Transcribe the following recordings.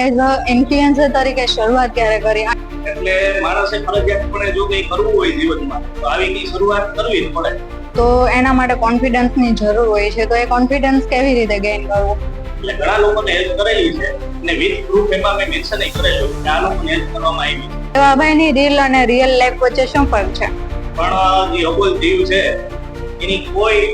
As a influencer તરીકે શરૂઆત ક્યારે કરી? એટલે માણસે ફરજિયાતપણે જો કંઈ કરવું હોય જીવનમાં તો આવી શરૂઆત કરવી જ પડે. તો એના માટે કોન્ફિડન્સની જરૂર હોય છે. તો એ કોન્ફિડન્સ કેવી રીતે ગેઇન કરવું? એટલે ઘણા લોકોને હેલ્પ કરેલી છે અને વિથ પ્રૂફ એમાં મેં મેન્શન કરેલું કે આ લોકોને હેલ્પ કરવામાં આવી છે. દેવાભાઈની રીલ અને રિયલ લાઈફ વચ્ચે શું ફરક છે? પણ જે અબોલ જીવ છે એની કોઈ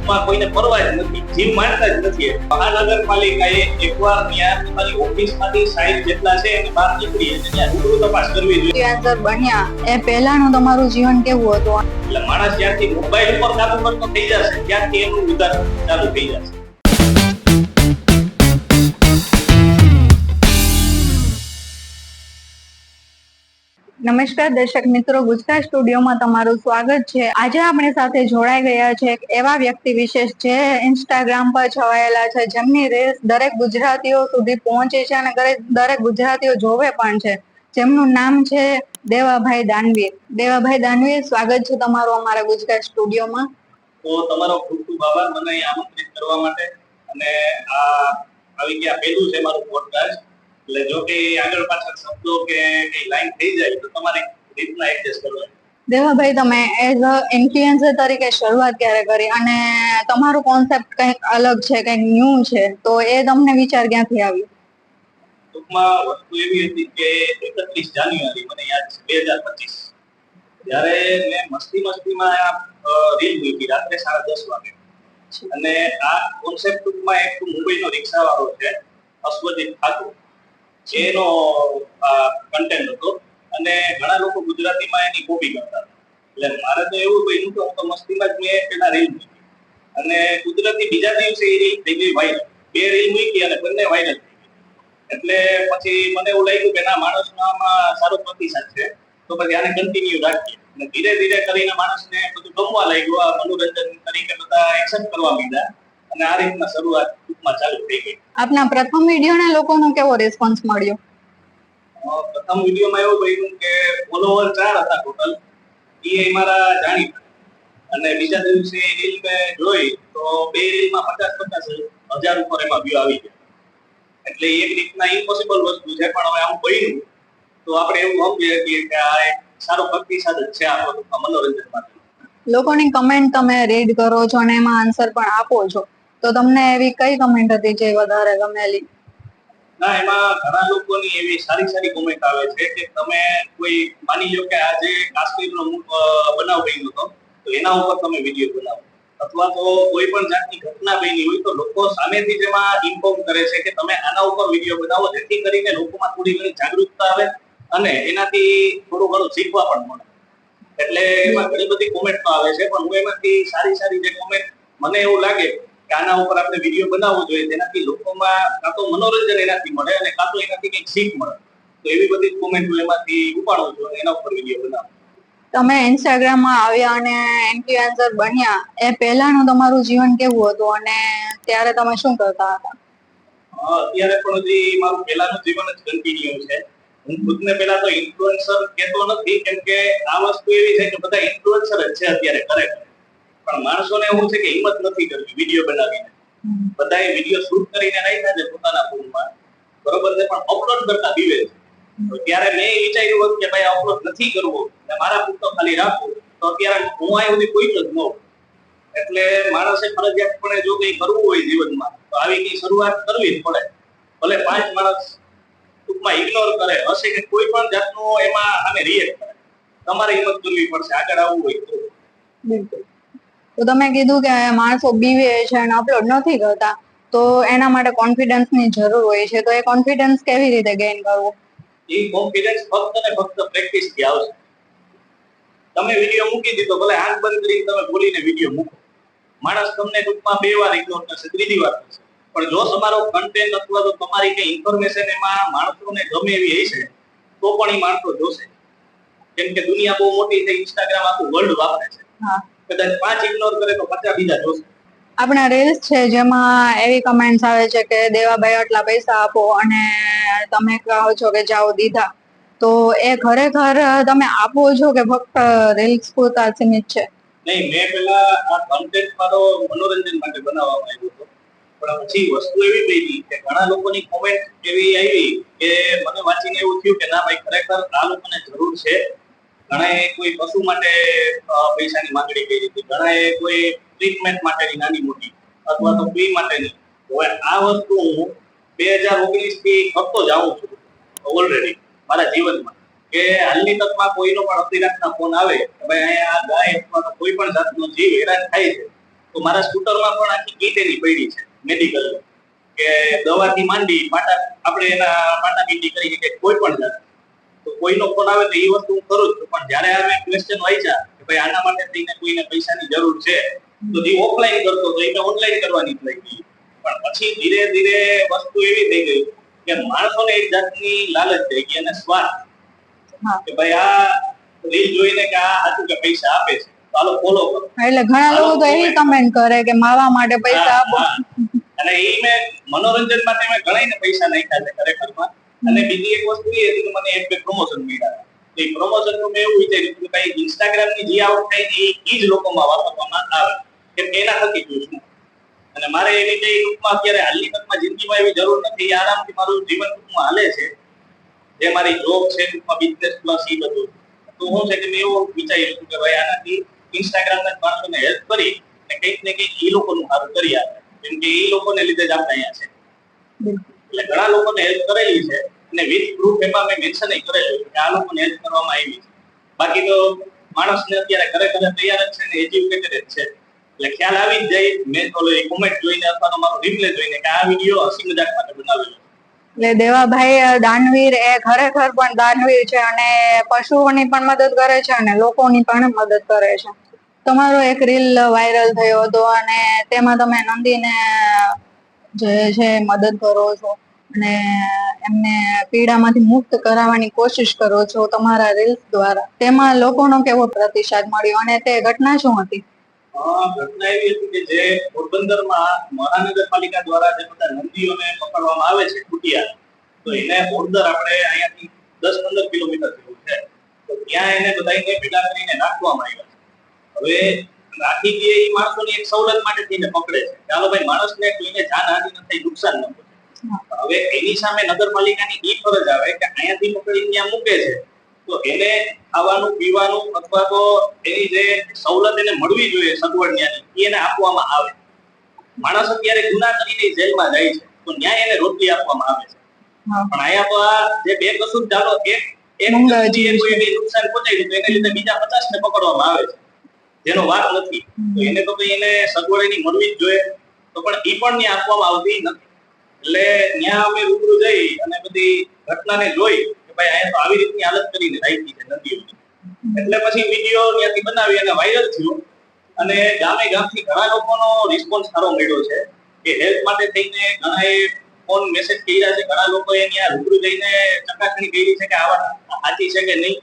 ટૂંકમાં કોઈને ફરવા જ નથી જીવ માનતા જ નથી. મહાનગરપાલિકાએ એકવાર ત્યાં તમારી ઓફિસમાંથી સાઈડ જેટલા છે એની બહાર નીકળી અને ત્યાં રૂબરૂ તપાસ કરવી જોઈએ. આન્સર બન્યા એ પહેલાનું તમારું જીવન કેવું હતું? એટલે માણસ જ્યારથી મોબાઈલ ઉપર કાબુ કરતો થઈ જશે ત્યારથી એનું ઉદાહરણ ચાલુ થઈ જશે. નમસ્કાર દર્શક મિત્રો ગુજરાત સ્ટુડિયોમાં તમારું સ્વાગત છે. આજે આપણી સાથે જોડાઈ ગયા છે એવા વ્યક્તિ વિશેષ જે ઇન્સ્ટાગ્રામ પર છવાયેલા છે, જેમની રેસ દરેક ગુજરાતીઓ સુધી પહોંચે છે અને દરેક ગુજરાતીઓ જોવે પણ છે. જેમનું નામ છે દેવાભાઈ દાનવી દેવાભાઈ દાનવી સ્વાગત છે તમારું અમારા ગુજરાત સ્ટુડિયોમાં. તો તમારો ખૂબ ખૂબ આભાર. મને આમંત્રિત કરવા માટે અને આ આવી ગયા પહેલું છે મારું પોડકાસ્ટ એટલે જો કે આગળ પાછળ શબ્દો કે કઈ લાઈન થઈ જાય તો તમારે રીતના એડજસ્ટ કરવાની. દેવાભાઈ તમે એઝ અ ઇન્ફ્લુએન્સર તરીકે શરૂઆત ક્યારે કરી? અને તમારું કોન્સેપ્ટ કંઈક અલગ છે કંઈક ન્યૂ છે તો એ તમને વિચાર ક્યાંથી આવ્યો? ટૂંકમાં વસ્તુ એવી હતી કે એકત્રીસ જાન્યુઆરી મને યાદ છે બે હજાર પચીસ. જ્યારે મેં મસ્તી મસ્તીમાં રીલ મૂકી રાત્રે સાડા દસ વાગે. અને આ કોન્સેપ્ટ ટૂંકમાં એક મુંબઈનો રિક્ષાવાળો છે અશ્વજીત ઠાકોર. એનો કન્ટેન્ટ હતો. અને ઘણા લોકો ગુજરાતીમાં એની કોપી કરતા એટલે મારે તો એવું બન્યું કે હું તો મસ્તીમાં જ મેં પેલા રીલ મૂકી. અને કુદરતી બીજા દિવસે એ રીલ થઈ ગઈ વાયરલ બે રીલ મૂકી અને બંને વાયરલ એટલે પછી મને એવું લાગ્યું કે ના માણસમાં સારો પ્રતિસાદ છે. તો પછી આને કન્ટિન્યુ રાખીએ. અને ધીરે ધીરે કરીને માણસને બધું ગમવા લાગ્યું. આ મનોરંજન તરીકે બધા એક્સેપ્ટ કરવા માંડ્યા. અને આ રીતના શરૂઆત ટૂંકમાં ચાલુ થઈ ગઈ. આપના પ્રથમ વિડીયોને લોકોનો કેવો રિસ્પોન્સ મળ્યો? પ્રથમ વિડીયોમાં એવું બન્યું કે ફોલોવર ચાર હતા ટોટલ એ મારા જાણીતા. અને બીજા દિવસે રીલ મેં જોઈ તો બે રીલમાં પચાસ પચાસ હજાર ઉપર એમાં વ્યૂ આવી ગયા. એટલે એક રીતના ઇમ્પોસિબલ વસ્તુ છે પણ હવે આમ બન્યું. તો આપણે એવું સમજી શકીએ કે આ એક સારો પ્રતિસાદ છે આ મનોરંજન માટે લોકોની કમેન્ટ તમે રીડ કરો છો અને એમાં આન્સર પણ આપો છો. તો તમને એવી કઈ કમેન્ટ હતી જે વધારે ગમેલી? ના, એમાં ઘણા લોકોની એવી સારી સારી કોમેન્ટ આવે છે કે તમે કોઈ માની લો કે આજે કાશ્મીરનો બનાવ બન્યો હતો, તો એના ઉપર તમે વીડિયો બનાવો. અથવા તો કોઈ પણ જાતની ઘટના બની હોય તો લોકો સામેથી જ એમાં ઇન્ફોર્મ કરે છે કે તમે આના ઉપર વીડિયો બનાવો, જેથી કરીને લોકોમાં થોડી ઘણી જાગૃતતા આવે અને એનાથી થોડું ઘણું શીખવા પણ મળે. એટલે એમાં ઘણી બધી કોમેન્ટ આવે છે, પણ હું એમાંથી સારી સારી જે કોમેન્ટ મને એવું લાગે કે આના ઉપર આપણે વીડિયો બનાવવો જોઈએ જેનાથી લોકોમાં કાં તો મનોરંજન એનાથી મળે અને કાં તો એનાથી કંઈક શીખ મળે. તો એવી બધી કોમેન્ટ હું એમાંથી ઉપાડું છું એના ઉપર વીડિયો બનાવું. તમે ઇન્સ્ટાગ્રામમાં આવ્યા અને ઇન્ફ્લુએન્સર બન્યા એ પહેલાનું તમારું જીવન કેવું હતું અને ત્યારે તમે શું કરતા હતા? અત્યારે પણ હજી મારું પહેલાનું જીવન જ કન્ટિન્યુ છે. હું ખુદને પહેલા તો ઇન્ફ્લુએન્સર કહેતો નથી કેમ કે આ વસ્તુ એવી છે કે બધા ઇન્ફ્લુએન્સર જ છે અત્યારે કરે પણ માણસોને એવું છે કે હિંમત નથી કરવી વીડિયો બનાવીને. બધાએ વીડિયો શૂટ કરીને રાખ્યા છે પોતાના ફોનમાં બરોબર છે? પણ અપલોડ કરતા બીવે છે. તો ત્યારે મેં વિચાર્યું હતું કે ભાઈ અપલોડ નથી કરવો અને મારા પૂરતો ખાલી રાખો. તો અત્યારે હું આ સુધી કોઈ જ ન એટલે માણસે ફરજિયાતપણે જો કંઈ કરવું હોય જીવનમાં તો આવી કઈ શરૂઆત કરવી જ પડે. ભલે પાંચ માણસ ટૂંકમાં ઇગ્નોર કરે હશે કે કોઈ પણ જાતનું એમાં અમે રિએક્ટ કરે. તમારે હિંમત કરવી પડશે આગળ આવવું હોય તો. બિલકુલ. તો તમે કીધું કે માણસો બીવે છે અને અપલોડ નથી કરતા તો એના માટે કોન્ફિડન્સની જરૂર હોય છે. તો એ કોન્ફિડન્સ કેવી રીતે ગેઇન કરવો? એ કોન્ફિડન્સ ફક્ત ને ફક્ત પ્રેક્ટિસથી આવશે. તમે વીડિયો મૂકી દીધો ભલે આંખ બંધ કરીને તમે બોલીને વીડિયો મૂકો. માણસ તમને ટૂંકમાં બે વાર ઇગ્નોર કરશે ત્રીજી વાર કરશે. પણ જો તમારો કન્ટેન્ટ અથવા તો તમારી કઈ ઇન્ફોર્મેશન એમાં માણસોને ગમે એવી હશે તો પણ એ માણસો જોશે. કેમ કે દુનિયા બહુ મોટી છે ઇન્સ્ટાગ્રામ આખું વર્લ્ડ વાપરે છે. હા. કદાચ પાંચ ઇગ્નોર કરે તો પચાસ બીજા જોશે. આપણા રીલ્સ છે જેમાં એવી કમેન્ટ્સ આવે છે કે દેવાભાઈ આટલા પૈસા આપો અને તમે કહો છો કે જાઓ દીધા. તો એ ખરેખર તમે આપો છો કે ફક્ત રીલ્સ પૂરતા સીમિત છે? નહીં મેં પેલા આ કન્ટેન્ટ મારો મનોરંજન માટે બનાવવામાં આવ્યો હતો. પણ પછી વસ્તુ એવી બની કે ઘણા લોકોની કોમેન્ટ એવી આવી કે મને વાંચીને એવું થયું કે ના ભાઈ ખરેખર આ લોકોને જરૂર છે ઘણાએ કોઈ પશુ માટે પૈસાની માંગણી કરી હતી. ઘણાએ કોઈ ટ્રીટમેન્ટ માટેની નાની મોટી અથવા તો ફી માટેની. હવે આ વસ્તુ હું બે હજાર ઓગણીસથી કરતો જ આવું છું ઓલરેડી મારા જીવનમાં. કે હાલની તકમાં કોઈનો પણ અતિરાતના ફોન આવે, કે ભાઈ અહીંયા આ ગાય અથવા કોઈ પણ જાતનો જીવ હેરાન થાય છે, તો મારા સ્કૂટરમાં પણ આખી કીટ એની પડી છે મેડિકલ કે દવાથી માંડી, પાટા, આપણે એના પાટા બીટી કરી કે કોઈ પણ જાત તો કોઈનો ફોન આવે તો એ વસ્તુ હું કરું છું. પણ જ્યારે આ ક્વેશ્ચન વાંચ્યા કે ભાઈ આના માટે થઈને કોઈને પૈસાની જરૂર છે તો જે ઓફલાઈન કરતો તો એને ઓનલાઈન કરવાની લઈ ગઈ પણ પછી ધીરે ધીરે વસ્તુ એવી થઈ ગઈ કે માણસોને એક જાતની લાલચ થઈ ગઈ અને સ્વાર્થ. કે ભાઈ આ રીલ જોઈને કે આ સાચું કે પૈસા આપે છે. ચાલો ફોલો કરો. એટલે ઘણા લોકો તો એવી કમેન્ટ કરે. કે માવા માટે પૈસા આપો. અને એ મેં મનોરંજન માટે મેં ઘણા પૈસા નાખ્યા છે ખરેખરમાં. અને બીજી એક વસ્તુ એ હતી કે મને એડ પે પ્રમોશન મળ્યા. એ પ્રમોશનનું મેં એવું વિચાર્યું કે ભાઈ ઇન્સ્ટાગ્રામની જે આવક થાય એ એ જ લોકોમાં વાપરવામાં આવે. કે એના થકી જોઉં છું. અને મારે એવી કઈ ટૂંકમાં અત્યારે હાલની તકમાં જિંદગીમાં એવી જરૂર નથી. આરામથી મારું જીવન ટૂંકમાં હાલે છે. જે મારી જોબ છે ટૂંકમાં બિઝનેસ પ્લસ એ બધું. તો હું છે કે મેં એવું વિચાર્યું હતું કે ભાઈ આનાથી ઇન્સ્ટાગ્રામ ના માણસોને હેલ્પ કરી અને કંઈક ને કંઈક એ લોકોનું સારું કરી આપે. કેમ કે એ લોકોને લીધે જ આપણે અહીંયા છે. એટલે ઘણા લોકોને હેલ્પ કરેલી છે. અને વિથ પ્રૂફ એમાં મેં મેન્શન કરેલું કે આ લોકોને હેલ્પ કરવામાં આવી છે. બાકી તો માણસને અત્યારે ઘરે ઘરે તૈયાર જ છે ને એજ્યુકેટેડ જ છે. એટલે ખ્યાલ આવી જાય. મેં ઓલો કોમેન્ટ જોઈને અથવા મારો રિપ્લે જોઈને કે આ વીડિયો હસી મજાક માટે બનાવેલો એટલે દેવાભાઈ દાનવીર એ ખરેખર પણ દાનવીર છે અને પશુઓની પણ મદદ કરે છે અને લોકોની પણ મદદ કરે છે. તમારો એક રીલ વાયરલ થયો હતો અને તેમાં તમે નંદીને જે છે મદદ કરો છો. અને એમને પીડામાંથી મુક્ત કરાવવાની કોશિશ કરો છો તમારા રીલ્સ દ્વારા. તેમાં લોકોનો કેવો પ્રતિસાદ મળ્યો અને તે ઘટના શું હતી? ઘટના એવી હતી કે જે પોરબંદરમાં મહાનગરપાલિકા દ્વારા જે બધા નદીઓને પકડવામાં આવે છે, કુટિયા, તો એને પોરબંદર આપણે અહીંયાથી દસ પંદર કિલોમીટર જેવું છે. તો ત્યાં એને બધાને ભેગા કરીને રાખવામાં આવ્યા હવે રાખી દે એ માણસોની એક સવલત માટે થઈને પકડે છે. ચાલો ભાઈ, માણસને કોઈને જાનહાનિ ન થાય, નુકસાન ન પહોંચે હવે એની સામે નગરપાલિકાની ઈ ફરજ આવે કે અહીંયાથી પકડીને ત્યાં મૂકે છે. તો એને ખાવાનું પીવાનું અથવા તો એની જે સવલત એને મળવી જોઈએ સગવડ ન્યાયની એ એને આપવામાં આવે. માણસ અત્યારે ગુના કરીને જેલમાં જાય છે તો ન્યાય એને રોટલી આપવામાં આવે છે. પણ અહીંયા તો આ જે બે કસૂર ચાલો એક એક જીવ નુકસાન પહોંચાડ્યું તો એને લીધે બીજા પચાસ ને પકડવામાં આવે છે. જેનો વાત નથી. તો એને તો ભાઈ એને સગવડ એની મળવી જ જોઈએ. તો પણ ઈ પણ ન્યાય આપવામાં આવતી નથી. એટલે ત્યાં અમે રૂબરૂ જઈ અને બધી ઘટનાને જોઈ કે ભાઈ અહીંયા તો આવી રીતની હાલત કરીને રાખી છે નદીઓની એટલે પછી વીડિયો ત્યાંથી બનાવી અને વાયરલ થયો. અને ગામે ગામથી ઘણા લોકોનો રિસ્પોન્સ સારો મળ્યો છે કે હેલ્પ માટે થઈને ઘણાએ ફોન મેસેજ કર્યા છે. ઘણા લોકોએ ત્યાં રૂબરૂ જઈને ચકાસણી કરી છે કે આ વાત સાચી છે કે નહીં.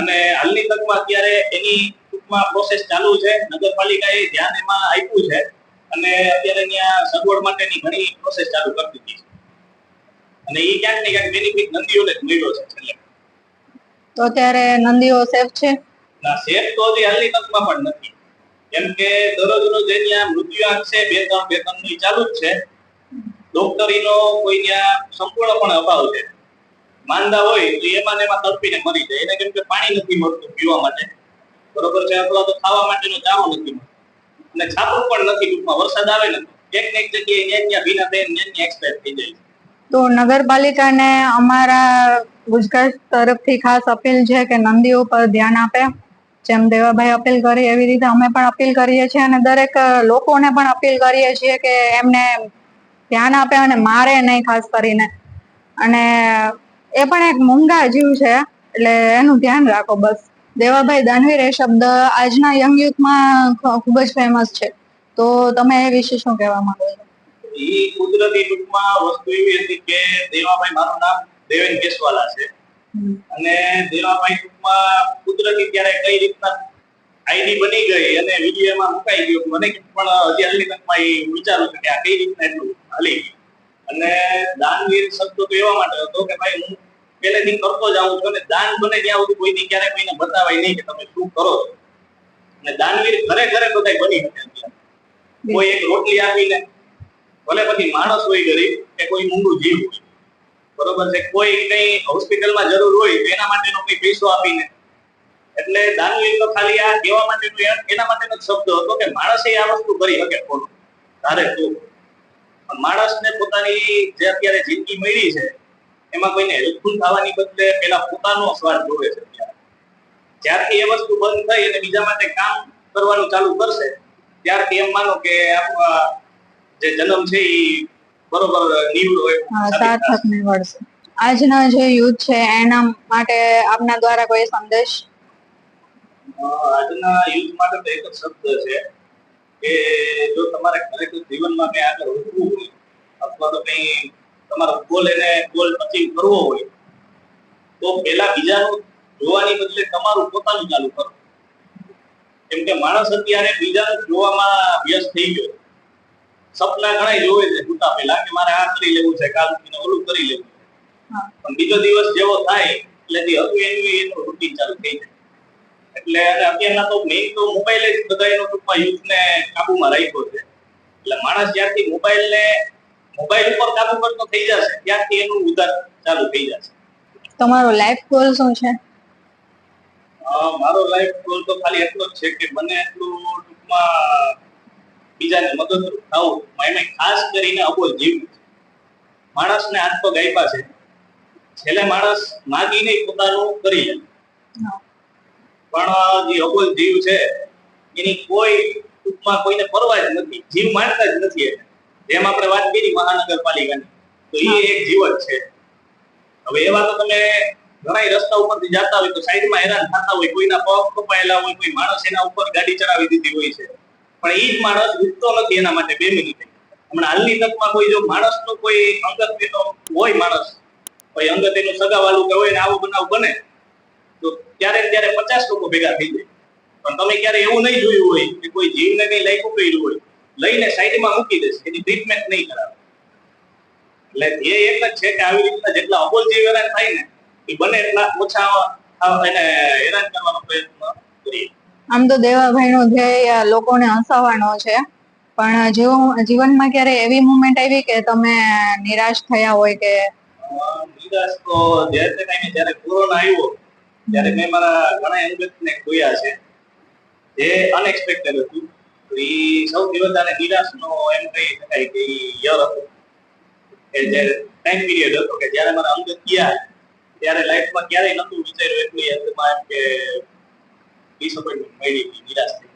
અને હાલની તકમાં અત્યારે એની ટૂંકમાં પ્રોસેસ ચાલુ છે. નગરપાલિકાએ ધ્યાન એમાં આપ્યું છે. અને અત્યારે ત્યાં સગવડ માટેની ઘણી પ્રોસેસ ચાલુ કરી દીધી છે. અને એ ક્યાંક ને ક્યાંક બેનિફિટ નંદીઓને જ મળ્યો છે છેલ્લે. તો અત્યારે નંદીઓ સેફ છે? ના સેફ તો હજી હાલની તકમાં પણ નથી. કેમ કે દરરોજનો જે ત્યાં મૃત્યુઆંક છે બે ત્રણ બે ત્રણની ચાલુ જ છે. ડોક્ટરીનો કોઈ ત્યાં સંપૂર્ણપણે અભાવ છે. માંદા હોય તો એમાં ને એમાં તડપીને મરી જાય. એને કેમ કે પાણી નથી મળતું પીવા માટે. બરોબર છે? અથવા તો ખાવા માટેનો ચારો નથી મળતો. અને છાપું પણ નથી, ટૂંકમાં વરસાદ આવે ને, એક ને એક જગ્યાએ ન્યા ભીના બેન ન્યા એક્સપાયર થઈ જાય. તો નગરપાલિકાને અમારા ગુજરાત તરફથી ખાસ અપીલ છે કે નંદીઓ પર ધ્યાન આપે. જેમ દેવાભાઈ અપીલ કરી, એવી રીતે અમે પણ અપીલ કરીએ છીએ અને દરેક લોકોને પણ અપીલ કરીએ છીએ કે એમને ધ્યાન આપે અને મારે નહીં ખાસ કરીને. અને એ પણ એક મૂંગા જીવ છે, એટલે એનું ધ્યાન રાખો બસ. દેવાભાઈ દાનવીર એ શબ્દ આજના યંગ યુથમાં ખૂબ જ ફેમસ છે. તો તમે એ વિશે શું કહેવા માંગો છો? ઈ કુદરતી ટૂંકમાં વસ્તુ એવી હતી કે દેવાભાઈ મારું નામ દેવેન કેસવાલા છે. અને દેવાભાઈ ટૂંકમાં કુદરતી ત્યારે કઈ રીતના આઈડી બની ગઈ અને વિડીયોમાં મુકાઈ ગયો. મને પણ હજી હાલની તકમાં એ વિચારું છું કે આ કઈ રીતના એટલું હાલી અને દાનવીર શબ્દ તો એવા માટે હતો કે ભાઈ હું પહેલેથી કરતો જ આવું છું અને દાન બને ત્યાં સુધી કોઈની ક્યારે કોઈને બતાવાય નહીં કે તમે શું કરો છો. અને દાનવીર ઘરે બધાય બની શકે કોઈ એક રોટલી આપીને, ભલે પછી માણસ હોય ગરીબ કે કોઈ મૂંગું જીવ હોય. બરોબર છે, કોઈ કઈ હોસ્પિટલમાં જરૂર હોય તો એના માટેનો કઈ પૈસો આપીને. એટલે દાનવીર તો ખાલી આ કહેવા માટેનો એના માટેનો શબ્દ હતો કે માણસે આ વસ્તુ કરી શકે ખોટું તારે તું માણસને પોતાની જે અત્યારે જિંદગી મળી છે એમાં કોઈને હેલ્પફુલ થવાની બદલે પેલા પોતાનો સ્વાદ જોવે છે. જ્યારથી એ વસ્તુ બંધ થઈ અને બીજા માટે કામ કરવાનું ચાલુ કરશે ત્યારથી એમ માનો કે જે જન્મ છે એ બરોબર નિવડ. સાર્થક નીવડશે આજના જે યુથ છે એના માટે આપના દ્વારા કોઈ સંદેશ? આજના યુથ માટે તો એક જ શબ્દ છે કે જો તમારે ખરેખર જીવનમાં કઈ આગળ વધવું હોય અથવા તો કંઈ તમારો ગોલ એને ગોલ અચીવ કરવો હોય તો પહેલા બીજાનું જોવાની બદલે તમારું પોતાનું ચાલુ કરો. કેમ કે માણસ અત્યારે બીજાનું જોવામાં વ્યસ્ત થઈ ગયો. સપના ઘણા જોવે છે છૂટા પહેલા કે મારે આ કરી લેવું છે કાલ ઓલું કરી લેવું છે. પણ બીજો દિવસ જેવો થાય એટલે જે હતું એનું એનું રૂટીન ચાલુ થઈ જાય. એટલે અત્યારના તો મેઇન તો મોબાઈલ જ બધા એનો ટૂંકમાં યુથને કાબુમાં રાખ્યો છે. એટલે માણસ જ્યારથી મોબાઈલ ને મોબાઈલ ઉપર કાબુ કરતો થઈ જશે ત્યાંથી એનું ઉધાર ચાલુ થઈ જશે. તમારો લાઈફ ગોલ શું છે? મારો લાઈફ ગોલ તો ખાલી એટલો જ છે કે બને એટલું ટૂંકમાં બીજાને મદદરૂપ થવું. એમાં ખાસ કરીને અબોલ જીવ માણસને હાથ તો ગાયપા છે. છેલ્લે માણસ માગીને પોતાનું કરી લે. પણ જે અબોલ જીવ છે એની કોઈ ટૂંકમાં કોઈને પરવા જ નથી. જીવ માનતા જ નથી એને. જેમ આપણે વાત કરી મહાનગરપાલિકાની. તો એ એક જીવન છે. હવે એવા તો તમે ઘણા રસ્તા ઉપરથી જતા હોય તો સાઈડમાં હેરાન થતા હોય કોઈના પગ કપાયેલા હોય કોઈ માણસ એના ઉપર ગાડી ચડાવી દીધી હોય છે. પણ એ જ માણસ ઉઠતો નથી એના માટે બે મિનિટ. હમણાં હાલની તકમાં કોઈ જો માણસનો કોઈ અંગત એનો હોય માણસ કોઈ અંગત એનું સગાવાલું કે હોય ને આવો બનાવ બને તો ત્યારે ત્યારે પચાસ લોકો ભેગા થઈ જાય. પણ તમે ક્યારે એવું નહીં જોયું હોય કે કોઈ જીવને કઈ લાયકું કર્યું હોય. લઈને સાઈડમાં મૂકી દેશે એની ટ્રીટમેન્ટ નહીં કરાવે. એટલે ધ્યેય એક જ છે કે આવી રીતના જેટલા અબોલ જીવ હેરાન થાય ને એ બને એટલા ઓછા એને હેરાન કરવાનો પ્રયત્ન કરીએ. આમ તો દેવાભાઈ નો ધ્યેય લોકોને હસાવવાનો છે. પણ જીવ- જીવનમાં ક્યારે એવી મુમેન્ટ આવી કે તમે નિરાશ થયા હોય કે નિરાશ તો જે તે ટાઈમે જ્યારે કોરોના આવ્યો ત્યારે મેં મારા ઘણા અંગતને જોયા છે. જે અનએક્સપેક્ટેડ હતું. તો એ સૌથી વધારે નિરાશનો એમ કહી શકાય કે ઈ યર હતો. કે જે ટાઈમ પીરિયડ હતો કે જ્યારે મારા અંગત ગયા ત્યારે લાઈફમાં ક્યારેય નતું વિચાર્યું એટલી અંતમાં એમ કે ડિસઅપોઇન્ટમેન્ટ મળી હતી, નિરાશ થઈ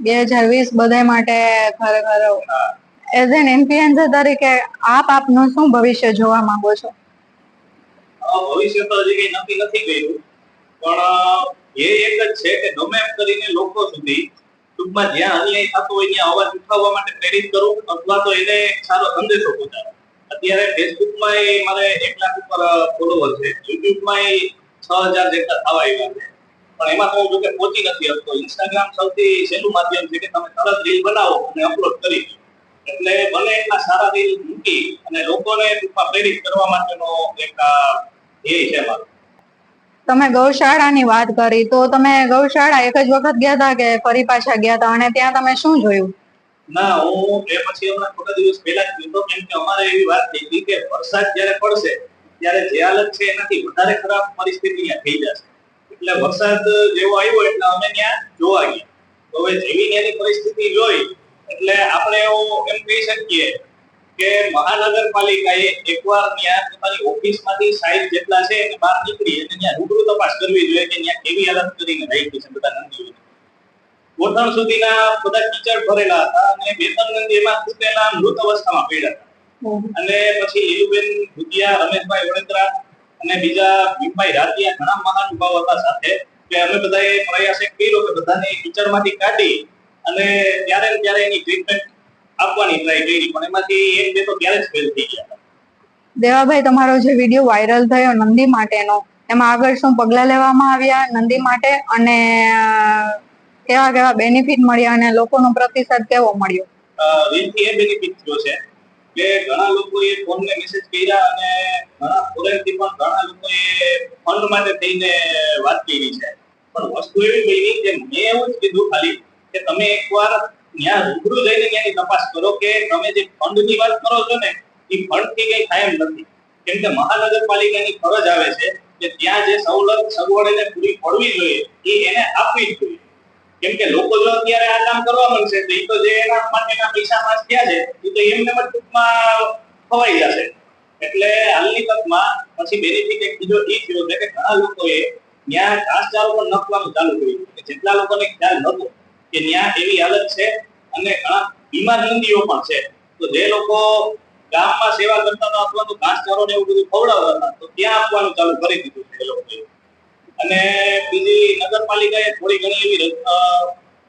બે હજાર વીસ બધા માટે ખરેખર. એઝ એન ઇન્ફ્લુએન્સર તરીકે આપ આપનું શું ભવિષ્ય જોવા માંગો છો? ભવિષ્ય તો હજી કઈ નક્કી નથી કર્યું પણ એ એક જ છે કે ગમે એમ કરીને લોકો સુધી ટૂંકમાં જ્યાં અન્યાય થતો હોય ત્યાં અવાજ ઉઠાવવા માટે પ્રેરિત કરું, અથવા તો એને સારો સંદેશો પહોંચાડો. અત્યારે ફેસબુકમાં એ મારે એક લાખ ઉપર ફોલોવર છે. યુટ્યુબમાં એ છ હજાર જેટલા થવા આવ્યા છે. પણ એમાં તો હું જોકે પહોંચી નથી શકતો. ઇન્સ્ટાગ્રામ સૌથી સહેલું માધ્યમ છે કે તમે તરત રીલ બનાવો અને અપલોડ કરી એટલે બને એટલા સારા રીલ મૂકી અને લોકોને ટૂંકમાં પ્રેરિત કરવા માટેનો એક ધ્યેય છે મારો. તમે ગૌશાળાની વાત કરી, તો તમે ગૌશાળા એક જ વખત ગયા હતા કે ફરી પાછા ગયા હતા અને ત્યાં તમે શું જોયું? ના, હું એ પછી હમણાં થોડા દિવસ પહેલા જ ગયો કેમ કે અમારે એવી વાત થઈ હતી કે વરસાદ જ્યારે પડશે, ત્યારે જે હાલત છે એનાથી વધારે ખરાબ પરિસ્થિતિ અહીંયા થઈ જશે. એટલે વરસાદ જેવો આવ્યો એટલે અમે ત્યાં જોવા ગયા. તો હવે જેવી એની પરિસ્થિતિ જોઈ, એટલે આપણે એવું એમ કહી શકીએ કે મહાનગરપાલિકાએ એકવાર ત્યાં પોતાની ઓફિસમાંથી સાઈડ જેટલા છે એને બહાર નીકળી અને ત્યાં રૂબરૂ તપાસ કરવી જોઈએ કે ત્યાં કેવી હાલત કરીને રાખી છે બધા નદીઓની કોઠણ સુધીના બધા કીચડ ભરેલા હતા અને બે ત્રણ નંદી એમાં તૂટેલા મૃત અવસ્થામાં પડ્યા હતા. અને પછી લીલુબેન ભુતિયા, રમેશભાઈ વડોદરા અને બીજા ભીમભાઈ રાતિયા ઘણા મહાનુભાવો હતા સાથે કે અમે બધાએ પ્રયાસ કર્યો કે બધાને કીચડમાંથી કાઢી અને ત્યારે ત્યારે એની ટ્રીટમેન્ટ આપવાની ટ્રાય કરી પણ એમાંથી એક બે તો ત્યારે જ ફેલ થઈ ગયા. દેવાભાઈ તમારો જે વીડિયો વાયરલ થયો નંદી માટેનો એમાં આગળ શું પગલા લેવામાં આવ્યા નંદી માટે? અને કેવા કેવા બેનિફિટ મળ્યા અને લોકોનો પ્રતિસાદ કેવો મળ્યો? એ બેનિફિટ થયો છે કે ઘણા લોકોએ ફોનને મેસેજ કર્યા અને ઘણા ફોરેનથી પણ ઘણા લોકોએ ફંડ માટે થઈને વાત કરી છે. પણ વસ્તુ એવી બની કે મેં એવું જ કીધું ખાલી કે તમે એકવાર ત્યાં રૂબરૂ જઈને ત્યાંની તપાસ કરો કે તમે જે ફંડની વાત કરો છો ને, એ ફંડથી કઈ થાય નથી. કેમ કે મહાનગરપાલિકાની ફરજ આવે છે કે ત્યાં જે સવલત સગવડ પૂરી પડવી જોઈએ, એ એને આપવી જ જોઈએ. કેમ કે લોકો જો અત્યારે આ કામ કરવા માંડશે, તો એ તો જે એના માટેના પૈસા માં થયા છે, એ તો એમને પણ ટૂંકમાં ખવાઈ જશે. એટલે હાલની તકમાં પછી બેનિફિટ એક બીજો એ થયો છે કે ઘણા લોકોએ ત્યાં ઘાસચારો પણ નખવાનું ચાલુ કર્યું જેટલા લોકોને ખ્યાલ નહોતો કે ત્યાં એવી હાલત છે અને ઘણા બીમાર નંદીઓ પણ છે. તો જે લોકો ગામમાં સેવા કરતા હતા અથવા તો ઘાસચારો ને એવું બધું ખવડાવતા હતા, તો ત્યાં આપવાનું ચાલુ કરી દીધું છે એ લોકોએ. અને બીજી નગરપાલિકાએ થોડી ઘણી એવી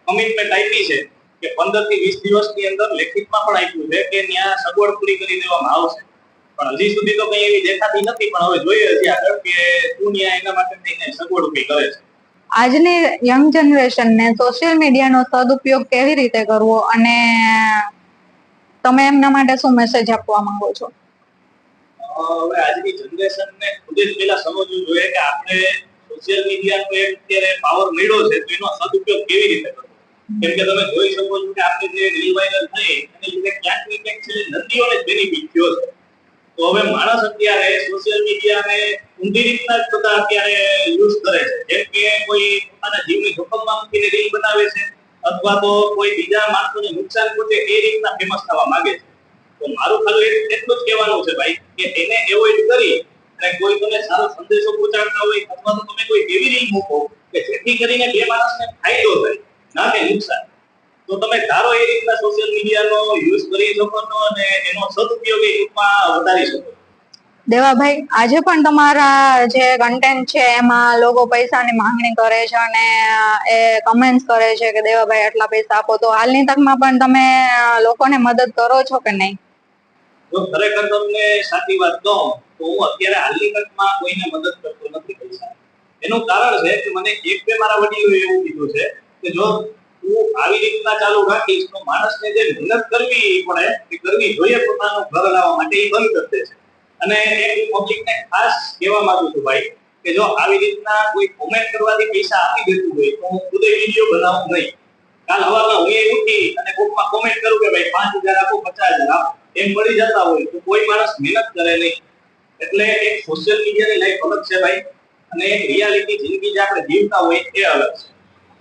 કમિટમેન્ટ આપી છે કે પંદરથી વીસ દિવસની અંદર લેખિતમાં પણ આપ્યું છે કે ત્યાં સગવડ પૂરી કરી દેવામાં આવશે. પણ હજી સુધી તો કઈ એવી દેખાતી નથી, પણ હવે જોઈએ હજી આગળ કે શું એના માટે થઈને સગવડ ઊભી કરે છે. આજની યંગ જનરેશનને સોશિયલ મીડિયાનો સદુપયોગ કેવી રીતે કરવો અને તમે એમના માટે શું મેસેજ આપવા માંગો છો? હવે આજની જનરેશનને ખુદ જ પેલા સમજવું જોઈએ કે આપણે સોશિયલ મીડિયાનો એક અત્યારે પાવર મળ્યો છે, તો એનો સદુપયોગ કેવી રીતે કરવો? કેમ કે તમે જોઈ શકો છો કે આપણે જે રીલ વાયરલ થઈ અને લીધે ક્યાંક ને ક્યાંક છે નદીઓને બેનિફિટ થયો છે. તો હવે માણસ અત્યારે સોશિયલ મીડિયાને ઊંધી રીતના જ બધા અત્યારે યુઝ કરે છે. જેમ કે કોઈ પોતાના જીવની જોખમમાં મૂકીને રીલ બનાવે છે, અથવા તો કોઈ બીજા માણસોને નુકસાન પહોંચે એ રીતના ફેમસ થવા માંગે છે. તો મારું ખાલી એટલું જ કહેવાનું છે ભાઈ, કે એને એવોઇડ કરી અને કોઈ તમે સારો સંદેશો પહોંચાડતા હોય, અથવા તો તમે કોઈ એવી રીલ મૂકો કે જેથી કરીને બે માણસને ફાયદો થાય, ના કે નુકસાન. તો તમે ધારો એ રીતના સોશિયલ મીડિયાનો યુઝ કરી શકો છો અને એનો સદુપયોગ એ રૂપમાં વધારી શકો દેવાભાઈ આજે પણ તમારા જે કન્ટેન્ટ છે એમાં લોકો પૈસાની માંગણી કરે છે અને એ કમેન્ટ્સ કરે છે કે દેવાભાઈ આટલા પૈસા આપો તો હાલની તકમાં પણ તમે લોકોને મદદ કરો છો કે નહીં? જો ખરેખર તમને સાચી વાત કહું તો હું અત્યારે હાલની તકમાં કોઈને મદદ કરતો નથી પૈસા. એનું કારણ છે કે મને એક બે મારા વડીલો એવું કીધું છે કે જો આવી રીતના ચાલુ રાખીશ તો માણસને જે મહેનત કરવી પડે, એ કરવી જોઈએ પોતાનું ઘર લાવવા માટે એ બંધ કરી દે છે અને એક પબ્લિકને ખાસ કહેવા માંગુ છું ભાઈ, કે જો આવી રીતના કોઈ કોમેન્ટ કરવાથી પૈસા આપી દેતું હોય, તો હું ખુદે વીડિયો બનાવું નહીં. કાલ હવામાં હું એ ઉઠી અને કોકમાં કોમેન્ટ કરું કે ભાઈ પાંચ હજાર આપો, પચાસ હજાર આપો. એમ મળી જતા હોય તો કોઈ માણસ મહેનત કરે નહીં. એટલે એક સોશિયલ મીડિયાની લાઈફ અલગ છે ભાઈ. અને એક રિયાલિટી જિંદગી જે આપણે જીવતા હોય એ અલગ છે.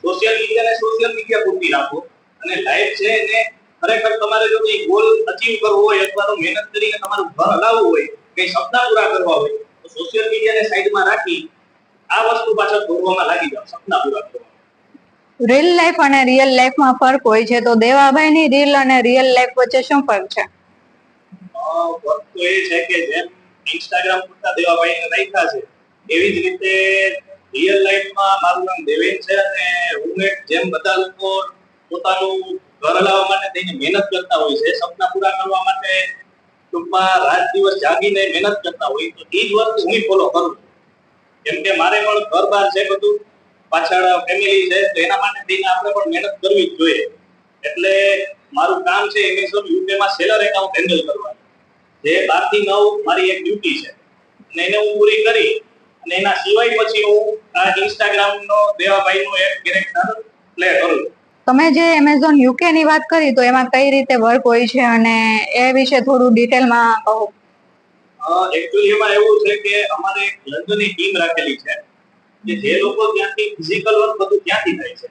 સોશિયલ મીડિયાને સોશિયલ મીડિયા પૂરતી રાખો અને લાઈફ છે એને ખરેખર તમારે જો કંઈ ગોલ અચીવ કરવો હોય અથવા તો મહેનત કરીને તમારું ઘર હલાવવું હોય કંઈ સપના પૂરા કરવા હોય તો સોશિયલ મીડિયાને સાઈડમાં રાખી આ વસ્તુ પાછળ દોડવામાં લાગી જાવ સપના પૂરા કરવા. રીલ લાઈફ અને રિયલ લાઈફમાં ફરક હોય છે તો દેવાભાઈની રીલ અને રિયલ લાઈફ વચ્ચે શું ફરક છે? ફરક તો એ છે કે જેમ ઇન્સ્ટાગ્રામ પર દેવાભાઈને રાખ્યા છે એવી જ રીતે રિયલ લાઈફમાં મારું નામ દેવેન છે અને હું જેમ બધા લોકો પોતાનું ઘર હલાવવા માટે થઈને મહેનત કરતા હોય છે, સપના પૂરા કરવા માટે ટૂંકમાં રાત દિવસ જાગીને મહેનત કરતા હોય, તો એ જ વસ્તુ હું ફોલો કરું છું. કેમ કે મારે પણ ઘર બાર છે બધું, પાછળ ફેમિલી છે, તો એના માટે થઈને આપણે પણ મહેનત કરવી જ જોઈએ. એટલે મારું કામ છે એમેઝોન યુકે માં સેલર એકાઉન્ટ હેન્ડલ કરવાનું. જે બારથી નવ મારી એક ડ્યુટી છે. અને એને હું પૂરી કરી અને એના સિવાય પછી હું આ ઇન્સ્ટાગ્રામ નો દેવાભાઈ નું એક કેરેક્ટર પ્લે કરું. તમે જે એમેઝોન યુકે ની વાત કરી તો એમાં કઈ રીતે વર્ક હોય છે અને એ વિશે થોડું ડિટેલમાં કહો. એકચ્યુઅલી એમાં એવું છે કે અમારે એક લંડનની ટીમ રાખેલી છે કે જે લોકો ત્યાંથી ફિઝિકલ વર્ક બધું ત્યાંથી થાય છે.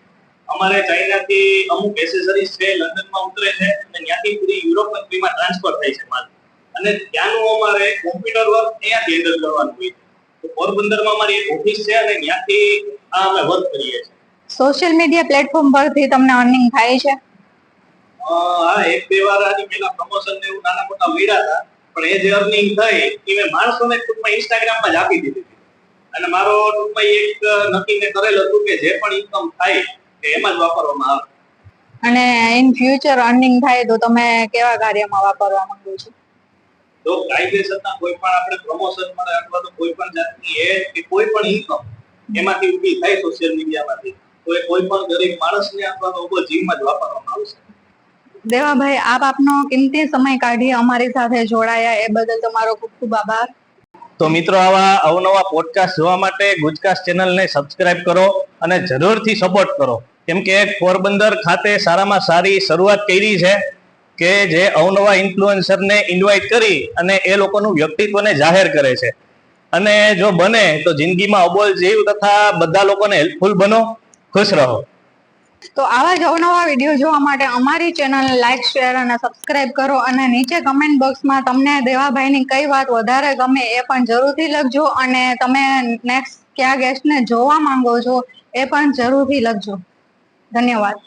અમારે ચાઇનાથી અમુક એસેસરીઝ છે લંડનમાં ઉતરે છે અને ત્યાંથી પૂરી યુરોપ કન્ટ્રીમાં ટ્રાન્સફર થાય છે માલ. અને ત્યાંનું અમારે કોમ્પ્યુટર વર્ક ત્યાંથી હેન્ડલ કરવાનું હોય છે. પોરબંદરમાં અમારી એક ઓફિસ છે અને ત્યાંથી અમે વર્ક કરીએ છીએ. સોશિયલ મીડિયા પ્લેટફોર્મ પરથી તમને અર્નિંગ થાય છે? હા એક બે વાર આની પેલા પ્રમોશન ને એવું નાના મોટા મળ્યા હતા પણ એ જે અર્નિંગ થઈ એ મેં માણસોને ટૂંકમાં ઇન્સ્ટાગ્રામમાં જ આપી દીધી હતી. અને મારો ટૂંકમાં એક નક્કી મેં કરેલ હતું કે જે પણ ઇન્કમ થાય એ એમાં જ વાપરવામાં આવે. અને ઇન ફ્યુચર અર્નિંગ થાય તો તમે કેવા કાર્યમાં વાપરવા માંગો છો? જો કાયદેસરના કોઈ પણ આપણે પ્રમોશન મળે અથવા તો કોઈ પણ જાતની એડ કે કોઈ પણ ઇન્કમ એમાંથી ઊભી થાય સોશિયલ મીડિયામાંથી તો એ કોઈ પણ ગરીબ માણસને અથવા તો જીવમાં જ વાપરવામાં આવશે. દેવાભાઈ આપ આપનો કિંમતી સમય કાઢી અમારી સાથે જોડાયા એ બદલ તમારો ખૂબ ખૂબ આભાર. તો મિત્રો આવા અવનવા પોડકાસ્ટ જોવા માટે ગુજકાસ્ટ ચેનલને સબસ્ક્રાઇબ કરો અને જરૂરથી સપોર્ટ કરો. કેમ કે પોરબંદર ખાતે સારામાં સારી શરૂઆત કરી છે. કે જે અવનવા ઇન્ફ્લુઅન્સરને ઇન્વાઇટ કરી અને એ લોકોનું વ્યક્તિત્વને જાહેર કરે છે. અને જો બને, તો જિંદગીમાં અબોલ જીવ તથા બધા લોકોને હેલ્પફુલ બનો, ખુશ રહો. તો આવા જ અવનવા વીડિયો જોવા માટે અમારી ચેનલને લાઈક શેર અને સબસ્ક્રાઇબ કરો અને નીચે કમેન્ટ બોક્સમાં તમને દેવાભાઈની કઈ વાત વધારે ગમે એ પણ જરૂરથી લખજો અને તમે નેક્સ્ટ કયા ગેસ્ટને જોવા માંગો છો એ પણ જરૂરથી લખજો. ધન્યવાદ.